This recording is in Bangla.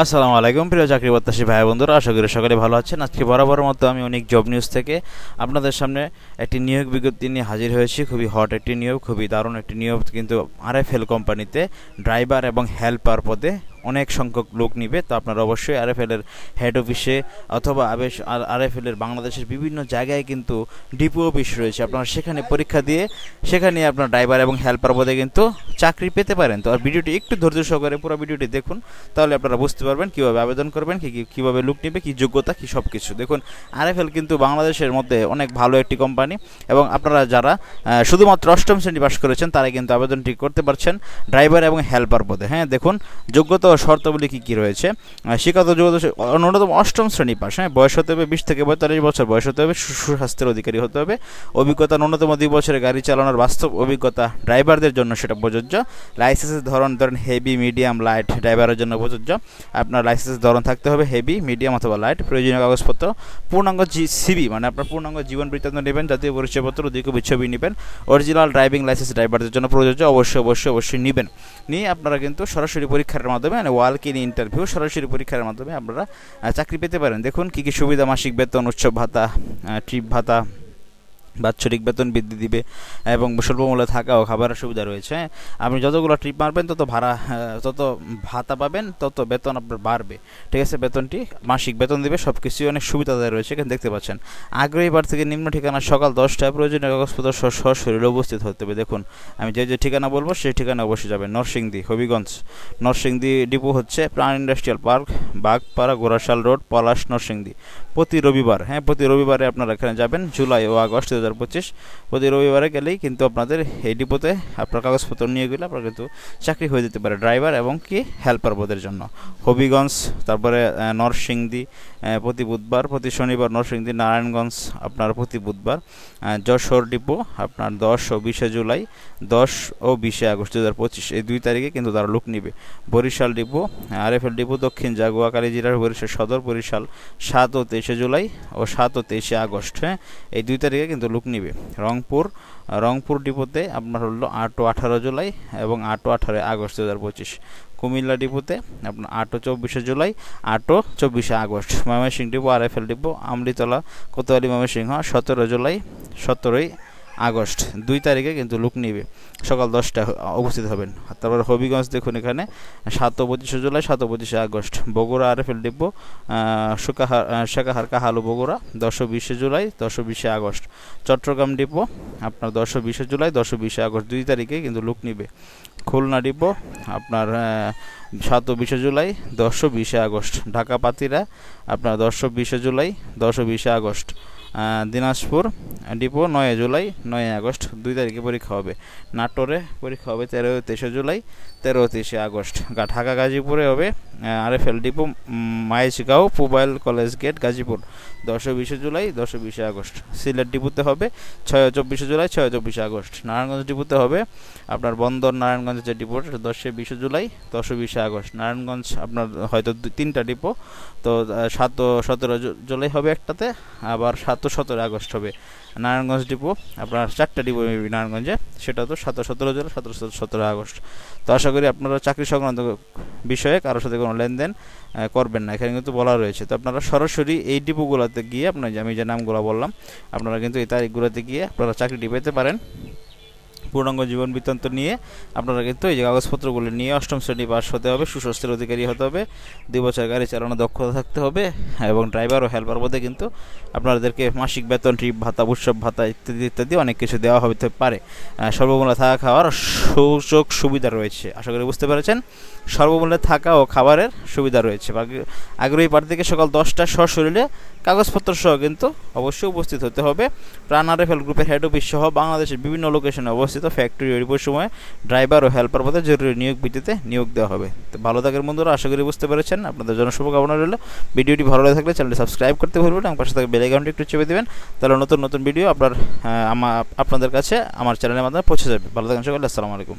আসসালামু আলাইকুম, প্রিয় চাকরি প্রত্যাশী ভাই বন্ধুরা, আশা করি সকলে ভালো আছেন। আজকে বরাবর মতো আমি অনেক জব নিউজ থেকে আপনাদের সামনে একটি নিয়োগ বিজ্ঞপ্তি নিয়ে হাজির হয়েছি। খুবই হট একটি নিয়োগ, খুবই দারুণ একটি নিয়োগ, কিন্তু আরএফএল কোম্পানিতে ড্রাইভার এবং হেল্পার পদে অনেক সংখ্যক লোক নিবে, তো আপনারা অবশ্যই আরএফএল এর হেড অফিসে অথবা আবেশ আরএফএল এর বাংলাদেশের বিভিন্ন জায়গায় কিন্তু ডিপো অফিস রয়েছে। আপনারা সেখানে পরীক্ষা দিয়ে, সেখানে আপনার ড্রাইভার এবং হেল্পার পদে কিন্তু চাকরি পেতে পারেন। তো আর ভিডিওটি একটু ধৈর্য সহকারে পুরো ভিডিওটি দেখুন, তাহলে আপনারা বুঝতে পারবেন কীভাবে আবেদন করবেন, কী কীভাবে লুক নেবে, কী যোগ্যতা, কী সব কিছু দেখুন আরএফএল কিন্তু বাংলাদেশের মধ্যে অনেক ভালো একটি কোম্পানি এবং আপনারা যারা শুধুমাত্র অষ্টম শ্রেণি পাশ করেছেন তারা কিন্তু আবেদনটি করতে পারছেন ড্রাইভার এবং হেল্পার পদে। হ্যাঁ দেখুন, যোগ্যতা শর্তাবলী কী কী রয়েছে? শিক্ষাগত যোগ্যতা ন্যূনতম অষ্টম শ্রেণি পাশ হ্যাঁ? বয়স হতে হবে বিশ থেকে পঁয়তাল্লিশ বছর, বয়স হতে হবে সুস্বাস্থ্যের অধিকারী হতে হবে। অভিজ্ঞতা ন্যূনতম দুই বছরের গাড়ি চালানোর বাস্তব অভিজ্ঞতা ড্রাইভারদের জন্য সেটা প্রযোজ্য। লাইসেন্সের ধরন, ধরেন হেভি, মিডিয়াম, লাইট ড্রাইভারের জন্য প্রযোজ্য। আপনার লাইসেন্সের ধরন থাকতে হবে হেভি, মিডিয়াম অথবা লাইট। প্রয়োজনীয় কাগজপত্র, পূর্ণাঙ্গ সিবি মানে আপনার পূর্ণাঙ্গ জীবন বৃত্তান্ত নেবেন, জাতীয় পরিচয়পত্র দুই কপি ছবি নেবেন। অরিজিনাল ড্রাইভিং লাইসেন্স ড্রাইভারদের জন্য প্রযোজ্য, অবশ্যই অবশ্যই অবশ্যই নেবেন। নিয়ে আপনারা কিন্তু সরাসরি পরীক্ষার মাধ্যমে মানে ওয়ালক ইন ইন্টারভিউ সরাসরি পরীক্ষার মাধ্যমে আপনারা চাকরি পেতে পারেন। দেখুন কী কী সুবিধা, মাসিক বেতন, উৎসব ভাতা ট্রিপ ভাতা বাৎসরিক বেতন বৃদ্ধি দিবে এবং স্বল্পমূল্যে থাকা ও খাবারের সুবিধা রয়েছে? আপনি যতগুলো ট্রিপ মারবেন, তত ভাড়া তত ভাতা পাবেন, তত বেতন আপনার বাড়বে। ঠিক আছে? বেতনটি মাসিক বেতন দিবে সব কিছুই অনেক সুবিধাদায় রয়েছে, এখানে দেখতে পাচ্ছেন। আগ্রহী বার থেকে নিম্ন ঠিকানা সকাল দশটায় প্রয়োজনীয় কাগজপত্র সহ সশরীরে উপস্থিত হতে হবে। দেখুন, আমি যে যে ঠিকানা বলব, সেই ঠিকানা অবশ্যই যাবেন। নরসিংদী, হবিগঞ্জ। নরসিংদী ডিপো হচ্ছে Pran industrial park. Bagpara Ghorashal road, Palash, Narsingdi. প্রতি রবিবার হ্যাঁ প্রতি রবিবারে আপনারা এখানে যাবেন, জুলাই ও আগস্ট দু হাজার পঁচিশ। প্রতি রবিবারে গেলেই কিন্তু আপনাদের এই ডিপোতে আপনার কাগজপত্র নিয়ে গেলে আপনার কিন্তু চাকরি হয়ে যেতে পারে, ড্রাইভার এবং কি হেল্পার পদের জন্য। হবিগঞ্জ, তারপরে নরসিংদী প্রতি বুধবার, প্রতি শনিবার নরসিংদী, নারায়ণগঞ্জ আপনার প্রতি বুধবার যশোর ডিপো আপনার দশ ও বিশে জুলাই, দশ ও বিশে আগস্ট দু হাজার পঁচিশ। এই দুই তারিখে কিন্তু তারা লুক নিবে। বরিশাল ডিপো, আরএফএল ডিপো, দক্ষিণ জাগুয়া, কালীজিরার, বরিশাল সদর, বরিশাল সাত ও তেইশে জুলাই ও সাত ও তেইশে আগস্ট। হ্যাঁ এই দুই তারিখে কিন্তু লুক নিবে। রংপুর রংপুর ডিপোতে আপনার হলো আট ও আঠারো জুলাই এবং আট ও আঠারো আগস্ট দু হাজার পঁচিশ। কুমিল্লা ডিপোতে, আপনার আট ও চব্বিশে জুলাই আট ও চব্বিশে August. Mymensingh depot R F L depot, Amlitola, Kotwali, Mymensingh, সতেরো জুলাই, সতেরোই আগস্ট। দুই তারিখে কিন্তু লুক নিবে। সকাল দশটা উপস্থিত হবেন। তারপর হবিগঞ্জ দেখুন এখানে, সাত পঁচিশে জুলাই, সাত পঁচিশে August. Bogura R F L depot Sukahar Shekhahar Kahalu Bogura, দশ বিশে জুলাই, দশ বিশে আগস্ট। চট্টগ্রাম ডিপো, আপনার দশ বিশে জুলাই, দশ বিশে আগস্ট। দুই তারিখে কিন্তু লুক নিবে। খুলনা ডিপো আপনার সাত বিশে জুলাই দশ বিশে আগস্ট। ঢাকা পাতিরা, আপনার দশ বিশে জুলাই দশ বিশে আগস্ট। দিনাজপুর, ডিপো, নয় জুলাই, নয় আগস্ট, দুই তারিখে পরীক্ষা হবে। নাটোরে পরীক্ষা হবে তেরো তেইশে জুলাই, তেরো তেইশে আগস্ট। ঢাকা, গাজীপুরে হবে RFL depot Maijgaon mobile college gate, Gazipur. দশ বিশে জুলাই, দশ বিশে আগস্ট। সিলেট ডিপোতে হবে, ছয় চব্বিশে জুলাই, ছয় চব্বিশে আগস্ট। নারায়ণগঞ্জ ডিপোতে হবে, আপনার বন্দর নারায়ণগঞ্জ যে ডিপো দশে বিশে জুলাই, দশ বিশে আগস্ট। নারায়ণগঞ্জ আপনার হয়তো তিনটা ডিপো, তো সাত সতেরো জুলাই হবে একটাতে, আবার সাত ও সতেরো আগস্ট হবে। নারায়ণগঞ্জ ডিপো, আপনার চারটা ডিপো নারায়ণগঞ্জে, সেটা তো সতেরো সতেরো জেলা সতেরো সতেরো আগস্ট। তো আশা করি আপনারা চাকরি সংক্রান্ত বিষয়ে কারোর সাথে কোনো লেনদেন করবেন না। এখানে কিন্তু বলা রয়েছে। তো আপনারা সরাসরি এই ডিপোগুলোতে গিয়ে, আপনার আমি যে নামগুলো বললাম, আপনারা কিন্তু এই তারিখগুলোতে গিয়ে আপনারা চাকরিটি পেতে পারেন। পূর্ণাঙ্গ জীবন বৃত্তান্ত নিয়ে আপনারা কিন্তু এই যে কাগজপত্রগুলো নিয়ে অষ্টম শ্রেণি পাস হতে হবে, সুস্বাস্থ্যের অধিকারী হতে হবে, দুই বছর গাড়ি চালানো দক্ষতা থাকতে হবে এবং ড্রাইভার ও হেল্পার পদে কিন্তু আপনাদেরকে মাসিক বেতন ট্রিপ ভাতা, উৎসব ভাতা ইত্যাদি ইত্যাদি অনেক কিছু দেওয়া হতে পারে। সর্বমূল্যে থাকা খাওয়ার সুযোগ সুবিধা রয়েছে। আশা করি বুঝতে পেরেছেন? সর্বমূল্যে থাকা ও খাবারের সুবিধা রয়েছে। আগ- আগ্রহী প্রার্থীকে সকাল দশটা সশরীরে কাগজপত্র সহ কিন্তু অবশ্যই উপস্থিত হতে হবে। প্রাণ আরএফএল গ্রুপের হেড অফিস সহ বাংলাদেশের বিভিন্ন লোকেশনে অবস্থিত ফ্যাক্টরি রিপোর্ট সময় ড্রাইভার ও হেল্পার পদে জরুরি নিয়োগ ভিত্তিতে নিয়োগ দেওয়া হবে। তো ভালো থাকার বন্ধুরা, আশা করি বুঝতে পেরেছেন। আপনাদের জন্য রইল। ভিডিওটি ভালো লাগে থাকলে চ্যানেলটি সাবস্ক্রাইব করতে ভুলবেন এবং পাশে থাকা বেল আইকনটি একটু চেপে দেবেন। তাহলে নতুন নতুন ভিডিও আপনার আপনাদের কাছে, আমার চ্যানেলের মাধ্যমে পৌঁছে যাবে। ভালো থাকেন সকলে, আসসালামু আলাইকুম।